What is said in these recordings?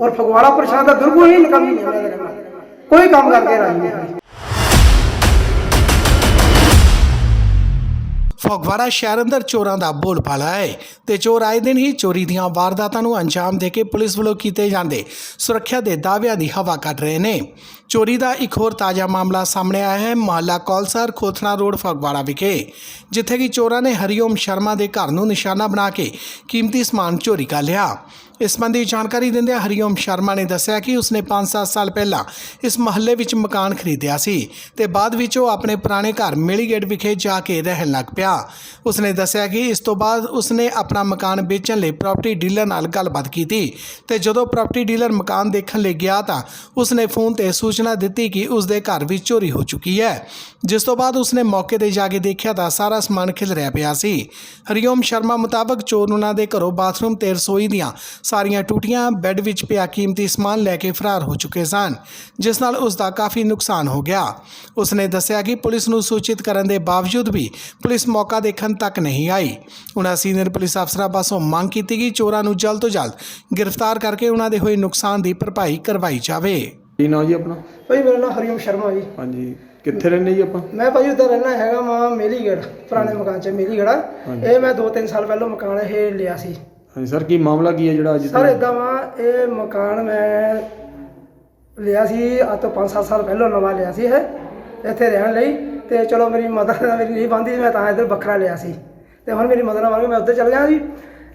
ਔਰ ਫਗਵਾੜਾ ਪ੍ਰਸ਼ਾਸਨ ਦਾ ਬਿਲਕੁਲ ਹੀ ਨਕਾਮੀ ਹੈ ਮੈਂ ਤਾਂ ਕਹਿੰਦਾ ਕੋਈ ਕੰਮ ਕਰਕੇ ਫਗਵਾੜਾ ਸ਼ਹਿਰ ਅੰਦਰ ਚੋਰਾਂ ਦਾ ਬੋਲਬਾਲਾ ਹੈ ਤੇ ਚੋਰ ਆਏ ਦਿਨ ਹੀ ਚੋਰੀ ਦੀਆਂ ਵਾਰਦਾਤਾਂ ਨੂੰ ਅੰਜਾਮ ਦੇ ਕੇ ਪੁਲਿਸ ਵੱਲੋਂ ਕੀਤੇ ਜਾਂਦੇ ਸੁਰੱਖਿਆ ਦੇ ਦਾਅਵਿਆਂ ਦੀ ਹਵਾ ਕੱਢ ਰਹੇ ਨੇ। ਚੋਰੀ ਦਾ ਇੱਕ ਹੋਰ ਤਾਜ਼ਾ ਮਾਮਲਾ ਸਾਹਮਣੇ ਆਇਆ ਹੈ, ਮਹੱਲਾ ਕੌਲਸਰ, ਖੋਥਣਾ ਰੋਡ, ਫਗਵਾੜਾ ਵਿਖੇ। ਜਿੱਥੇ ਕਿ ਚੋਰਾਂ ਨੇ ਹਰੀਓਮ ਸ਼ਰਮਾ ਦੇ ਘਰ ਨੂੰ ਨਿਸ਼ਾਨਾ ਬਣਾ ਕੇ ਕੀਮਤੀ ਸਮਾਨ ਚੋਰੀ ਕਰ ਲਿਆ। ਇਸ ਸੰਬੰਧੀ ਜਾਣਕਾਰੀ ਦਿੰਦਿਆਂ ਹਰੀਓਮ ਸ਼ਰਮਾ ਨੇ ਦੱਸਿਆ ਕਿ ਉਸਨੇ 5-7 ਸਾਲ ਪਹਿਲਾਂ ਇਸ ਮਹੱਲੇ ਵਿੱਚ ਮਕਾਨ ਖਰੀਦਿਆ ਸੀ ਤੇ ਬਾਅਦ ਵਿੱਚ ਉਹ ਆਪਣੇ ਪੁਰਾਣੇ ਘਰ ਮੇਲੀਗੇਟ ਵਿਖੇ ਜਾ ਕੇ ਰਹਿਣ ਲੱਗ ਪਿਆ। ਉਸਨੇ ਦੱਸਿਆ ਕਿ ਇਸ ਤੋਂ ਬਾਅਦ ਉਸਨੇ ਆਪਣਾ ਮਕਾਨ ਵੇਚਣ ਲਈ ਪ੍ਰਾਪਰਟੀ ਡੀਲਰ ਨਾਲ ਗੱਲਬਾਤ ਕੀਤੀ ਤੇ ਜਦੋਂ ਪ੍ਰਾਪਰਟੀ ਡੀਲਰ ਮਕਾਨ ਦੇਖਣ ਲਈ ਗਿਆ ਤਾਂ ਉਸਨੇ ਫੋਨ ਤੇ ਸੂਚਨਾ ਦਿੱਤੀ ਕਿ ਉਸਦੇ ਘਰ ਵਿੱਚ ਚੋਰੀ ਹੋ ਚੁੱਕੀ ਹੈ। ਜਿਸ ਤੋਂ ਬਾਅਦ ਉਸਨੇ ਮੌਕੇ ਤੇ ਜਾ ਕੇ ਦੇਖਿਆ ਤਾਂ ਸਾਰਾ ਸਮਾਨ ਖਿਲਰਿਆ ਪਿਆ ਸੀ। ਹਰੀਓਮ ਸ਼ਰਮਾ ਮੁਤਾਬਕ ਚੋਰ ਉਹਨਾਂ ਦੇ ਘਰੋਂ ਬਾਥਰੂਮ ਤੇ ਰਸੋਈ ਦੀਆਂ ਸਾਰੀਆਂ ਟੂਟੀਆਂ ਬੈੱਡ ਵਿੱਚ ਪਿਆ ਕੀਮਤੀ ਸਮਾਨ ਲੈ ਕੇ ਫਰਾਰ ਹੋ ਚੁੱਕੇ ਸਨ ਜਿਸ ਨਾਲ ਉਸ ਦਾ ਕਾਫੀ ਨੁਕਸਾਨ ਹੋ ਗਿਆ। ਉਸਨੇ ਦੱਸਿਆ ਕਿ ਪੁਲਿਸ ਨੂੰ ਸੂਚਿਤ ਕਰਨ ਦੇ ਬਾਵਜੂਦ ਵੀ ਪੁਲਿਸ ਮੌਕਾ ਦੇਖਣ ਤੱਕ ਨਹੀਂ ਆਈ। ਉਹਨਾਂ ਸੀਨੀਅਰ ਪੁਲਿਸ ਅਫਸਰਾਂ ਪਾਸੋਂ ਮੰਗ ਕੀਤੀ ਕਿ ਚੋਰਾਂ ਨੂੰ ਜਲਦ ਤੋਂ ਜਲਦ ਗ੍ਰਿਫਤਾਰ ਕਰਕੇ ਉਹਨਾਂ ਦੇ ਹੋਏ ਨੁਕਸਾਨ ਦੀ ਭਰਪਾਈ ਕਰਵਾਈ ਜਾਵੇ। ਕੀ ਨਾਂ ਜੀ ਆਪਣਾ? ਭਾਈ ਮੇਰਾ ਨਾਮ ਹਰੀਓਮ ਸ਼ਰਮਾ ਜੀ। ਹਾਂਜੀ ਕਿੱਥੇ ਰਹਿੰਦੇ ਜੀ ਆਪਾਂ? ਮੈਂ ਭਾਜੀ ਉੱਧਰ ਰਹਿਣਾ ਹੈਗਾ ਮਾਂ ਮੇਲੀਗੜ ਪੁਰਾਣੇ ਮਕਾਨ 'ਚ ਮੇਲੀਗੜਾ ਇਹ ਮੈਂ 2-3 ਸਾਲ ਪਹਿਲਾਂ ਮਕਾਨ ਇਹ ਲਿਆ ਸੀ। ਹਾਂਜੀ ਸਰ ਕੀ ਮਾਮਲਾ ਕੀ ਹੈ ਜਿਹੜਾ ਅੱਜ ਸਰ ਇਦਾਂ ਵਾ ਇਹ ਮਕਾਨ ਮੈਂ ਲਿਆ ਸੀ ਅੱਜ ਤੋਂ 5-7 ਸਾਲ ਪਹਿਲਾਂ ਨਵਾਂ ਲਿਆ ਸੀ ਇਹ ਇੱਥੇ ਰਹਿਣ ਲਈ ਤੇ ਚਲੋ ਮੇਰੀ ਮਦਰ ਨਾਲ ਮੇਰੀ ਨਹੀਂ ਬੰਦੀ ਮੈਂ ਤਾਂ ਇੱਧਰ ਵੱਖਰਾ ਲਿਆ ਸੀ। ਤੇ ਹੁਣ ਮੇਰੀ ਮਦਰ ਨਾਲ ਵਾਂਗੇ ਮੈਂ ਉੱਧਰ ਚਲ ਗਿਆ ਜੀ।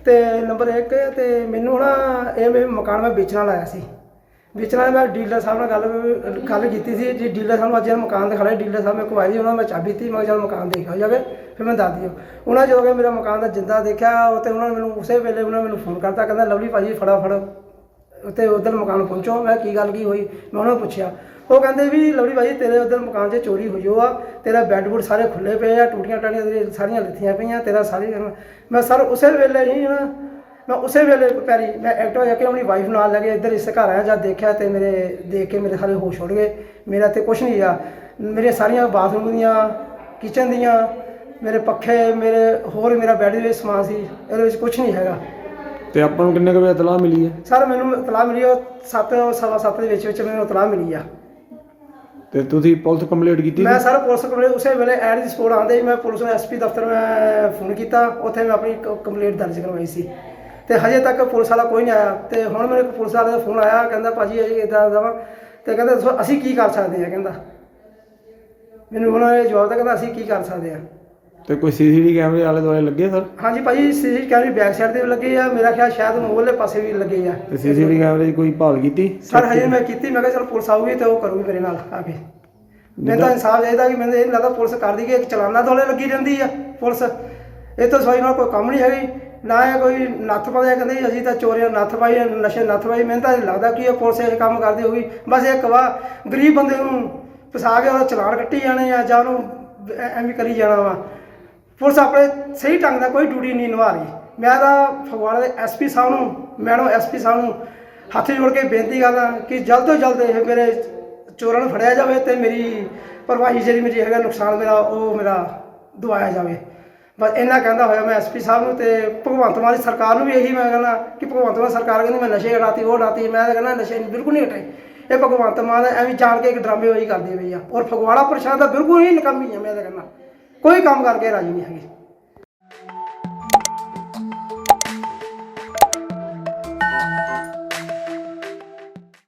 ਤੇ ਨੰਬਰ 1 ਤੇ ਮੈਨੂੰ ਨਾ ਇਹ ਮੈਂ ਮਕਾਨ ਮੈਂ ਵੇਚਣ ਲਾਇਆ ਸੀ। ਵੇਚਣ ਵਾਲੇ ਮੈਂ ਡੀਲਰ ਸਾਹਿਬ ਨਾਲ ਗੱਲ ਗੱਲ ਕੀਤੀ ਸੀ, ਜੀ ਡੀਲਰ ਸਾਹਿਬ ਨੂੰ ਅੱਜ ਇਹ ਮਕਾਨ ਦਿਖਾਇਆ, ਡੀਲਰ ਸਾਹਿਬ ਮੇਰੇ ਕੋਲ ਆਏ ਜੀ ਉਹਨਾਂ ਨੂੰ ਮੈਂ ਚਾਬੀ ਦਿੱਤੀ, ਮੈਂ ਕਿਹਾ ਚੱਲ ਮਕਾਨ ਦੇਖਿਆ ਜਾਵੇ, ਫਿਰ ਮੈਂ ਦੱਸ ਦਿਓ। ਉਹਨਾਂ ਜਦੋਂ ਕਿ ਮੇਰਾ ਮਕਾਨ ਦਾ ਜਿੰਦਾ ਦੇਖਿਆ, ਉਹ ਤੇ ਉਹਨਾਂ ਨੇ ਮੈਨੂੰ ਉਸੇ ਵੇਲੇ ਉਹਨਾਂ ਨੇ ਮੈਨੂੰ ਫੋਨ ਕਰਤਾ, ਕਹਿੰਦਾ ਲਵਲੀ ਭਾਜੀ ਫਟਾਫਟ ਉੱਤੇ ਉਧਰ ਮਕਾਨ ਪਹੁੰਚੋ। ਮੈਂ ਕੀ ਗੱਲ, ਕੀ ਹੋਈ? ਮੈਂ ਉਹਨਾਂ ਨੂੰ ਪੁੱਛਿਆ। ਉਹ ਕਹਿੰਦੇ ਵੀ ਲਵਲੀ ਭਾਜੀ, ਤੇਰੇ ਉਧਰ ਮਕਾਨ 'ਚ ਚੋਰੀ ਹੋਈ ਹੋ ਆ, ਤੇਰਾ ਬੈੱਡ ਬੁੱਡ ਸਾਰੇ ਖੁੱਲੇ ਪਏ ਆ ਟੂਟੀਆਂ ਟਾਟੀਆਂ ਤੇਰੀਆਂ ਸਾਰੀਆਂ ਲੱਥੀਆਂ ਪਈਆਂ, ਤੇਰਾ ਸਾਰੀ ਮੈਂ ਸਰ, ਉਸੇ ਵੇਲੇ ਹੀ ਨਾ ਮੈਂ ਉਸੇ ਵੇਲੇ ਪੈਰੀ ਮੈਂ ਐਕਟਿਵਾ ਜਾ ਕੇ ਆਪਣੀ ਵਾਈਫ ਨਾਲ ਲੈ ਕੇ ਇੱਧਰ ਇਸ ਘਰ ਆਇਆ ਜਦ ਦੇਖਿਆ ਤੇ ਮੇਰੇ ਦੇਖ ਕੇ ਮੇਰੇ ਸਾਰੇ ਹੋਸ਼ ਉੱਡ ਗਏ। ਮੇਰਾ ਤੇ ਕੁਝ ਨਹੀਂ ਆ। ਮੇਰੇ ਸਾਰੀਆਂ ਬਾਥਰੂਮ ਦੀਆਂ ਕਿਚਨ ਦੀਆਂ ਮੇਰੇ ਪੱਖੇ ਮੇਰੇ ਹੋਰ ਮੇਰਾ ਬੈੱਡ ਦੇ ਵਿੱਚ ਸਮਾਨ ਸੀ ਇਹਦੇ ਵਿੱਚ ਕੁਝ ਨਹੀਂ ਹੈਗਾ। ਤੇ ਆਪਾਂ ਨੂੰ ਕਿੰਨੇ ਕੁ ਵਜੇ ਇਤਲਾਹ ਮਿਲੀ ਹੈ? ਸਰ ਮੈਨੂੰ ਇਤਲਾਹ ਮਿਲੀ ਉਹ 7 ਸਵਾ ਦੇ ਵਿੱਚ ਵਿੱਚ ਮੈਨੂੰ ਇਤਲਾਹ ਮਿਲੀ ਆ। ਤੇ ਤੁਸੀਂ ਪੁਲਿਸ ਕੰਪਲੀਟ ਕੀਤੀ ਮੈਂ ਸਰ ਪੁਲਿਸ ਕੋਲ ਉਸੇ ਵੇਲੇ ਐਡ ਦੀ ਸਪੋਰਟ ਆਉਂਦੇ ਹੀ ਮੈਂ ਪੁਲਿਸ ਨੂੰ ਐਸਪੀ ਦਫ਼ਤਰ ਮੈਂ ਫੋਨ ਕੀਤਾ। ਉੱਥੇ ਮੈਂ ਆਪਣੀ ਕੰਪਲੇਂਟ ਦਰਜ ਕਰਵਾਈ ਸੀ। ਤੇ ਹਜੇ ਤੱਕ ਪੁਲਿਸ ਵਾਲਾ ਕੋਈ ਨਹੀਂ ਆਇਆ। ਤੇ ਹੁਣ ਮੈਨੂੰ ਇੱਕ ਪੁਲਿਸ ਵਾਲੇ ਦਾ ਫੋਨ ਆਇਆ ਕਹਿੰਦਾ ਭਾਜੀ ਇਹ ਇਦਾਂ ਦਾ ਵਾ। ਤੇ ਕਹਿੰਦਾ ਦੱਸੋ ਅਸੀਂ ਕੀ ਕਰ ਸਕਦੇ ਆ ਕਹਿੰਦਾ। ਮੈਨੂੰ ਉਹਨਾਂ ਨੇ ਜਵਾਬ ਦਿੱਤਾ ਕਹਿੰਦਾ ਅਸੀਂ ਕੀ ਕਰ ਸਕਦੇ ਆ ਤੇ ਕੋਈ ਸੀਸੀਟੀਵੀ ਕੈਮਰੇ ਆਲੇ ਦੁਆਲੇ ਲੱਗੇ ਸਰ? ਹਾਂਜੀ ਭਾਜੀ ਸੀਸੀ ਕੈਮਰੇ ਬੈਕ ਸਾਈਡ ਤੇ ਵੀ ਲੱਗੇ ਆ। ਮੇਰਾ ਖਿਆਲ ਸ਼ਾਇਦ ਮੋਹਲੇ ਪਾਸੇ ਵੀ ਲੱਗੇ ਆ। ਤੇ ਸੀਸੀਟੀਵੀ ਕੈਮਰੇ 'ਚ ਕੋਈ ਭਾਲ ਕੀਤੀ? ਸਰ ਹਜੇ ਮੈਂ ਕੀਤੀ ਮੈਂ ਕਿਹਾ ਚਲ ਪੁਲਿਸ ਆਊਗੀ ਤੇ ਉਹ ਕਰੂਗੀ ਮੇਰੇ ਨਾਲ ਆ ਕੇ। ਮੈਨੂੰ ਤਾਂ ਇਨਸਾਫ ਚਾਹੀਦਾ ਕਿ ਮੈਨੂੰ ਇਹ ਲੱਗਦਾ ਪੁਲਿਸ ਕਰਦੀ ਕਿ ਇੱਕ ਚਲਾਨਾ ਦੋਲੇ ਲੱਗੀ ਰਹਿੰਦੀ ਆ ਪੁਲਿਸ। ਇਹ ਤੋਂ ਸਵਾਈ ਨਾਲ ਕੋਈ ਕੰਮ ਨਹੀਂ ਹੈਗੀ। ਨਾ ਇਹ ਕੋਈ ਨੱਥ ਪਾਉਂਦੇ ਕਹਿੰਦੇ ਅਸੀਂ ਤਾਂ ਚੋਰੀਆਂ ਨੱਥ ਪਾਈ ਆ, ਨਸ਼ੇ ਨੱਥ ਪਾਈ ਮੈਨੂੰ ਤਾਂ ਇਹ ਲੱਗਦਾ ਕਿ ਇਹ ਪੁਲਿਸ ਇਹ ਕੰਮ ਕਰਦੀ ਹੋਊਗੀ। ਬਸ ਇੱਕ ਵਾ ਗਰੀਬ ਬੰਦੇ ਨੂੰ ਫਸਾ ਕੇ ਉਹਦਾ ਚਲਾਨ ਕੱਟੀ ਜਾਣੇ ਆ ਜਾਂ ਉਹਨੂੰ ਐ- ਐਵੇਂ ਕਰੀ ਜਾਣਾ ਵਾ। ਪੁਲਿਸ ਆਪਣੇ ਸਹੀ ਢੰਗ ਦਾ ਕੋਈ ਡਿਊਟੀ ਨਹੀਂ ਨਿਭਾ ਰਹੀ। ਮੈਂ ਤਾਂ ਫਗਵਾੜਾ ਦੇ ਐਸਪੀ ਸਾਹਿਬ ਨੂੰ ਮੈਡਮ ਐਸਪੀ ਸਾਹਿਬ ਨੂੰ ਹੱਥ ਜੋੜ ਕੇ ਬੇਨਤੀ ਕਰਦਾ ਕਿ ਜਲਦ ਤੋਂ ਜਲਦ ਇਹ ਮੇਰੇ ਚੋਰਾਂ ਨੂੰ ਫੜਿਆ ਜਾਵੇ ਤੇ ਮੇਰੀ ਪਰਵਾਹੀ ਜਿਹੜੀ ਮੇਰੀ ਹੈਗਾ ਨੁਕਸਾਨ ਮੇਰਾ ਉਹ ਮੇਰਾ ਦਵਾਇਆ ਜਾਵੇ। ਬਸ ਇੰਨਾ ਕਹਿੰਦਾ ਹੋਇਆ ਮੈਂ ਐਸਪੀ ਸਾਹਿਬ ਨੂੰ ਤੇ ਭਗਵੰਤ ਮਾਨ ਦੀ ਸਰਕਾਰ ਨੂੰ ਵੀ ਇਹੀ ਮੈਂ ਕਹਿੰਦਾ ਕਿ ਭਗਵੰਤ ਮਾਨ ਸਰਕਾਰ ਕਹਿੰਦੀ ਮੈਂ ਨਸ਼ੇ ਹਟਾਤੀ, ਉਹ ਹਟਾਤੀ, ਮੈਂ ਤਾਂ ਕਹਿੰਦਾ ਨਸ਼ੇ ਬਿਲਕੁਲ ਨਹੀਂ ਹਟਾਏ। ਇਹ ਭਗਵੰਤ ਮਾਨ ਐਵੇਂ ਜਾਣ ਕੇ ਇੱਕ ਡਰਾਮੇਬਾਜ਼ੀ ਕਰਦੀ ਪਈ ਆ। ਔਰ ਫਗਵਾੜਾ ਪ੍ਰਸ਼ਾਸਨ ਦਾ ਬਿਲਕੁਲ ਹੀ ਨਕਾਮੀ ਆ, ਮੈਂ ਤਾਂ ਕਹਿੰਦਾ। ਕੋਈ ਕੰਮ ਕਰਕੇ ਰਾਜੀ ਨਹੀਂ ਹੈਗੀ।